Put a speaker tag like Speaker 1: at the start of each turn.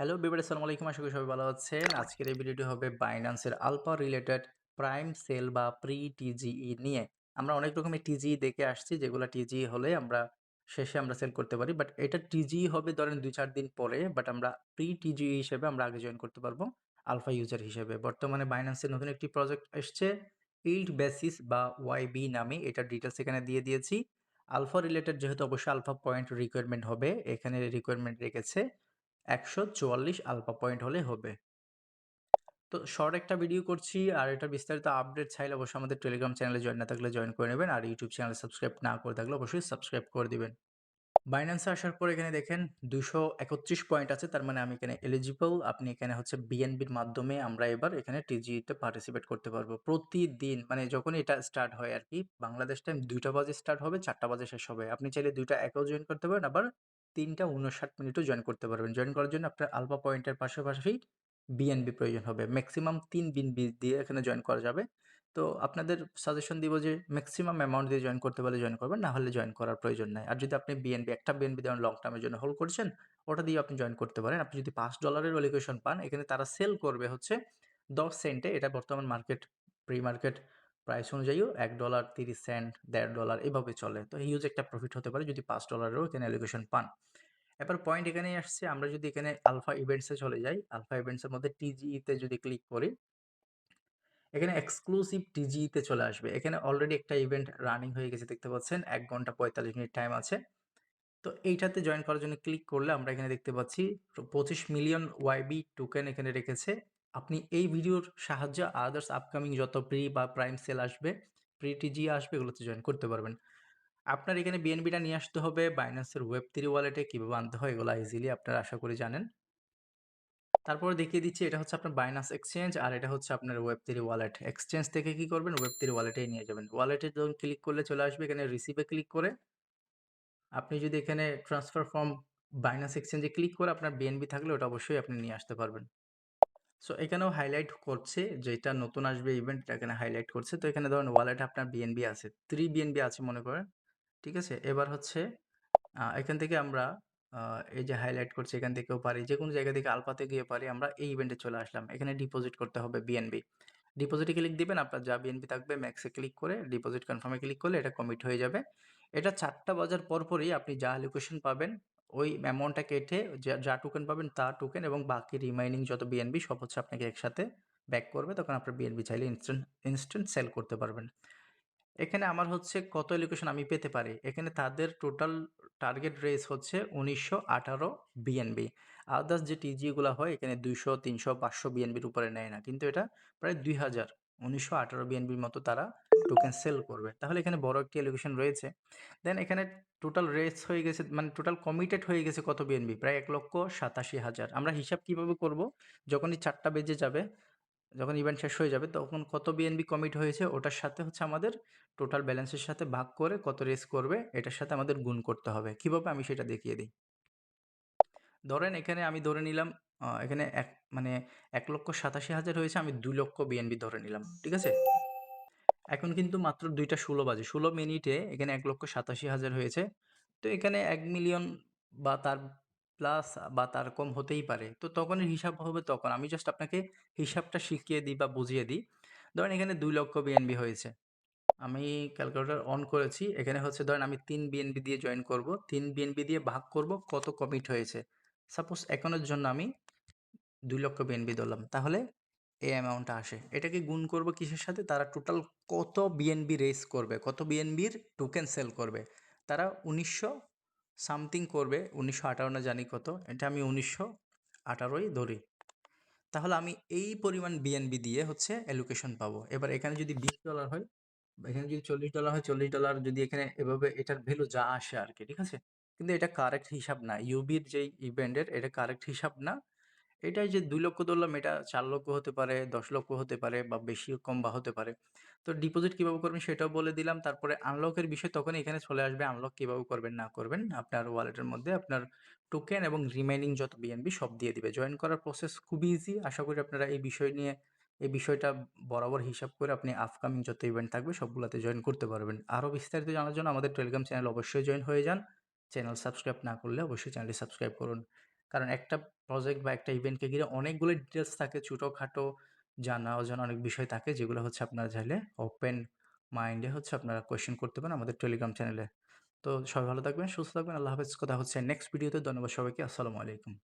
Speaker 1: Hello বিবারে আসসালামু আলাইকুম। আশা করি সবাই ভালো আছেন। আজকের এই ভিডিওটি হবে বাইন্যান্সের আলফা রিলেটেড প্রাইম সেল বা প্রি টিজিই নিয়ে। আমরা অনেক রকমের টিজিই দেখে আসছি, যেগুলো টিজিই হলে আমরা শেষে আমরা সেল করতে পারি। বাট এটা টিজিই হবে ধরেন দুই চার দিন পরে বাট আমরা প্রি টিজিই হিসেবে আমরা আগে জয়েন করতে পারব আলফা ইউজার হিসেবে। বর্তমানে বাইন্যান্সের নতুন একটি প্রজেক্ট এসছে ইল্ড বেসিস বা ওয়াইবি নামে। এটার ডিটেলস এখানে দিয়ে দিয়েছি। আলফা রিলেটেড যেহেতু অবশ্যই আলফা পয়েন্ট রিকোয়ারমেন্ট হবে, এখানে রিকোয়ারমেন্ট রেখেছে। একশো চুয়াল্লিশ আলফা পয়েন্ট হলে হবে। তো শর্ট একটা ভিডিও করছি, আর এটা বিস্তারিত আপডেট চাইলে অবশ্যই আমাদের টেলিগ্রাম চ্যানেলে জয়েন না থাকলে জয়েন করে নেবেন, আর ইউটিউব চ্যানেলে সাবস্ক্রাইব না করে থাকলে অবশ্যই সাবস্ক্রাইব করে দিবেন। বাইন্যান্সে আসার পর এখানে দেখেন দুশো একত্রিশ পয়েন্ট আছে, তার মানে আমি এখানে এলিজিবল আপনি এখানে হচ্ছে বিএনবির মাধ্যমে আমরা এবার এখানে টিজিতে পার্টিসিপেট করতে পারব। প্রতিদিন মানে যখন এটা স্টার্ট হয় আর কি, বাংলাদেশ টাইম দুইটা বাজে স্টার্ট হবে, চারটা বাজে শেষ হবে। আপনি চাইলে দুইটা একেও জয়েন করতে পারেন, আবার তিনটা উনষাট মিনিটও জয়েন করতে পারবেন। জয়েন করার জন্য আপনার আলফা পয়েন্টের পাশাপাশি বিএনবি প্রয়োজন হবে। ম্যাক্সিমাম তিন বিএনবি দিয়ে এখানে জয়েন করা যাবে। তো আপনাদের সাজেশন দিব যে ম্যাক্সিমাম অ্যামাউন্ট দিয়ে জয়েন করতে পারলে জয়েন করবেন, না হলে জয়েন করার প্রয়োজন নাই। আর যদি আপনি বিএনবি একটা বিএনবি দেওয়ার লং টার্মের জন্য হোল্ড করছেন, ওটা দিয়ে আপনি জয়েন করতে পারেন। আপনি যদি পাঁচ ডলারের ভ্যালুয়েশন পান, এখানে তারা সেল করবে হচ্ছে দশ সেন্টে এটা বর্তমান মার্কেট প্রি মার্কেট প্রাইস অনুযায়ীও এক ডলার তিরিশ সেন্ট দেড় ডলার এভাবে চলে। তো হিউজ একটা প্রফিট হতে পারে যদি পাঁচ ডলারেরও এখানে অ্যালোকেশন পান। এবার পয়েন্ট এখানেই আসছে, আমরা যদি এখানে আলফা ইভেন্টসে চলে যাই আলফা ইভেন্টসের মধ্যে টিজিইতে যদি ক্লিক করি, এখানে এক্সক্লুসিভ টিজিতে চলে আসবে। এখানে অলরেডি একটা ইভেন্ট রানিং হয়ে গেছে, দেখতে পাচ্ছেন? এক ঘণ্টা পঁয়তাল্লিশ মিনিট টাইম আছে। তো এইটাতে জয়েন করার জন্য ক্লিক করলে আমরা এখানে দেখতে পাচ্ছি, পঁচিশ মিলিয়ন ওয়াইবি টোকেন এখানে রেখেছে। আপনি এই ভিডিওর সাহায্যে আদার্স আপকামিং যত প্রি বা প্রাইম সেল আসবে প্রি টিজি আসবে, এগুলোতে জয়েন করতে পারবেন। আপনার এখানে বিএনবিটা নিয়ে আসতে হবে বাইন্যান্সের ওয়েব থ্রি ওয়ালেটে কীভাবে আনতে হয়, এগুলো ইজিলি আপনারা আশা করি জানেন। তারপরে দেখিয়ে দিচ্ছি, এটা হচ্ছে আপনার বাইনাস এক্সচেঞ্জ আর এটা হচ্ছে আপনার ওয়েব থ্রি ওয়ালেট এক্সচেঞ্জ থেকে কি করবেন? ওয়েব থ্রি ওয়ালেটেই নিয়ে যাবেন। ওয়ালেটে যখন ক্লিক করলে চলে আসবে, এখানে রিসিভে ক্লিক করে আপনি যদি এখানে ট্রান্সফার ফর্ম বাইনাস এক্সচেঞ্জে ক্লিক করে আপনার বিএনবি থাকলে, ওটা অবশ্যই আপনি নিয়ে আসতে পারবেন। সো এখানেও হাইলাইট করছে যেটা নতুন আসবে ইভেন্ট এটা এখানে হাইলাইট করছে। তো এখানে ধরুন ওয়ালেট আপনার বিএনবি আছে থ্রি বিএনবি আছে মনে করেন, ঠিক আছে? এবার হচ্ছে এখান থেকে আমরা এই যে হাইলাইট করছি এখান থেকেও পারি যে কোনো জায়গা থেকে আলফাতে গিয়ে পারি, আমরা এই ইভেন্টে চলে আসলাম। এখানে ডিপোজিট করতে হবে বিএনবি ডিপোজিটে ক্লিক দিবেন, আপনার যা বিএনপি থাকবে ম্যাক্সে ক্লিক করে ডিপোজিট কনফার্মে ক্লিক করলে এটা কমিট হয়ে যাবে। এটা চারটা বাজার পরপরই আপনি যা অ্যালোকেশন পাবেন ওই অ্যামাউন্টটা কেটে যা টোকেন পাবেন তা টোকেন এবং বাকি রিমাইনিং যত বিএনবি সব হচ্ছে আপনাকে একসাথে ব্যাক করবে। তখন আপনার বিএনবি চাইলে ইনস্ট্যান্ট ইনস্ট্যান্ট সেল করতে পারবেন। এখানে আমার হচ্ছে কত এলোকেশন আমি পেতে পারি? এখানে তাদের টোটাল টার্গেট রেস হচ্ছে উনিশশো আঠারো বিএনবি আদার্স যে টিজিগুলো হয়, এখানে দুইশো, তিনশো, পাঁচশো বিএনবির উপরে নেয় না। কিন্তু এটা প্রায় দুই হাজার, উনিশশো আঠারো বিএনবির মতো তারা টোকেন সেল করবে। তাহলে এখানে বড় একটি অ্যালোকেশন রয়েছে। দেন এখানে টোটাল রেস হয়ে গেছে মানে টোটাল কমিটেড হয়ে গেছে কত বিএনবি প্রায় এক লক্ষ সাতাশি হাজার। আমরা হিসাব কীভাবে করব? যখনই চারটা বেজে যাবে, যখন ইভেন্ট শেষ হয়ে যাবে, তখন কত বিএনবি কমিট হয়েছে, ওটার সাথে হচ্ছে আমাদের টোটাল ব্যালেন্সের সাথে ভাগ করে কত রেস করবে, এটার সাথে আমাদের গুণ করতে হবে। কীভাবে আমি সেটা দেখিয়ে দিই? ধরেন এখানে আমি ধরে নিলাম এখানে এক মানে এক লক্ষ সাতাশি হাজার হয়েছে, আমি দুই লক্ষ বিএনবি ধরে নিলাম, ঠিক আছে? এখন কিন্তু মাত্র দুইটা ষোলো বাজে। ষোলো মিনিটে এখানে এক লক্ষ সাতাশি হাজার হয়েছে। তো এখানে এক মিলিয়ন বা তার প্লাস বা তার কম হতেই পারে। তো তখনের হিসাব হবে তখন। আমি জাস্ট আপনাকে হিসাবটা শিখিয়ে দিই বা বুঝিয়ে দিই। ধরেন এখানে দুই লক্ষ বিএনবি হয়েছে। আমি ক্যালকুলেটার অন করেছি। এখানে হচ্ছে ধরেন আমি তিন বিএনবি দিয়ে জয়েন করব। তিন বিএনবি দিয়ে ভাগ করব কত কমিট হয়েছে। সাপোজ এখনের জন্য আমি দুই লক্ষ বিএনবি ধরলাম। তাহলে এই অ্যামাউন্টটা আসে। এটাকে গুণ করব কিসের সাথে? তারা টোটাল কত বিএনবি রেস করবে? কত বিএনবির টোকেন সেল করবে? তারা উনিশশো সামথিং করবে, উনিশশো আঠারো না জানি কত। এটা আমি উনিশশো আঠারোই ধরি। তাহলে আমি এই পরিমাণ বিএনবি দিয়ে হচ্ছে অ্যালোকেশন পাবো। এবার এখানে যদি বিশ ডলার হয়, এখানে যদি চল্লিশ ডলার হয়, চল্লিশ ডলার যদি এখানে এভাবে এটার ভ্যালু যা আসে আর কি, ঠিক আছে? কিন্তু এটা কারেক্ট হিসাব না। ইউবির যেই ইভেন্টের এটা কারেক্ট হিসাব না। এটাই যে দুই লক্ষ ধরলাম, এটা চার লক্ষ হতে পারে, দশ লক্ষ হতে পারে বা বেশি কম বা হতে পারে। তো ডিপোজিট কীভাবে করবেন সেটাও বলে দিলাম। তারপরে আনলকের বিষয় তখন এখানে চলে আসবে। আনলক কীভাবে করবেন, না করবেন, আপনার ওয়ালেটের মধ্যে আপনার টোকেন এবং রিমাইনিং যত বিএনবি সব দিয়ে দিবে। জয়েন করার প্রসেস খুবই ইজি আশা করি আপনারা এই বিষয় নিয়ে, এই বিষয়টা বরাবর হিসাব করে আপনি আপকামিং যত ইভেন্ট থাকবে সবগুলোতে জয়েন করতে পারবেন। আরও বিস্তারিত জানার জন্য আমাদের টেলিগ্রাম চ্যানেল অবশ্যই জয়েন হয়ে যান। চ্যানেল সাবস্ক্রাইব না করলে অবশ্যই চ্যানেলটি সাবস্ক্রাইব করুন। কারণ একটা প্রজেক্ট বা একটা ইভেন্টকে ঘিরে অনেকগুলো ডিটেলস থাকে ছোটোখাটো জানা অজানা অনেক বিষয় থাকে যেগুলো হচ্ছে আপনারা চাইলে ওপেন মাইন্ডে হচ্ছে আপনারা কোয়েশ্চেন করতে পারেন আমাদের টেলিগ্রাম চ্যানেলে। তো সবাই ভালো থাকবেন, সুস্থ থাকবেন। আল্লাহ হাফেজ। কথা হচ্ছে নেক্সট ভিডিওতে। ধন্যবাদ সবাইকে। আসসালামু আলাইকুম।